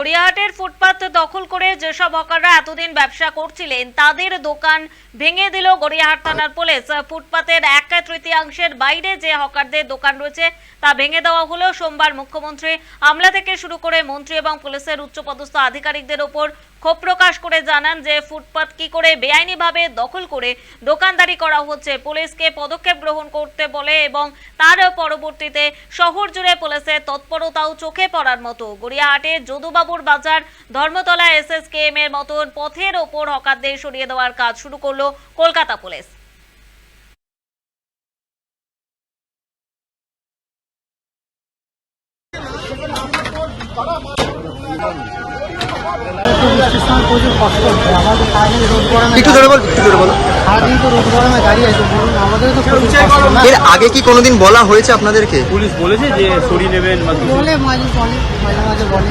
গড়িয়াহাটের ফুটপাত দখল করে যেসব হকাররা এতদিন ব্যবসা করছিলেন, তাদের দোকান ভেঙে দিল গড়িয়াহাট থানার পুলিশ। ফুটপাতের এক তৃতীয়াংশের বাইরে যে হকারদের দোকান রয়েছে, তা ভেঙে দেওয়া হলো সোমবার মুখ্যমন্ত্রী। আমলা থেকে শুরু করে মন্ত্রী এবং পুলিশের উচ্চপদস্থ আধিকারিকদের ওপর ক্ষোভ প্রকাশ করে জানান যে, ফুটপাত কি করে বেআইনিভাবে দখল করে দোকানদারি করা হচ্ছে। পুলিশকে পদক্ষেপ গ্রহণ করতে বলে এবং তার পরবর্তীতে শহর জুড়ে পুলিশের তৎপরতাও চোখে পড়ার মতো। গড়িয়াহাটে যদুবাবুর বাজার। ধর্মতলা এসএসকেএম এর মতন পথের ওপর হকারদের সরিয়ে দেওয়ার কাজ শুরু করল কলকাতা পুলিশ। একটু ধরে বল একটু ধরে বলো। এর আগে কি কোনোদিন বলা হয়েছে আপনাদেরকে? পুলিশ বলেছে যে সরিয়ে নেবেন বলে মাঝে বলে মাঝে মাঝে বলে।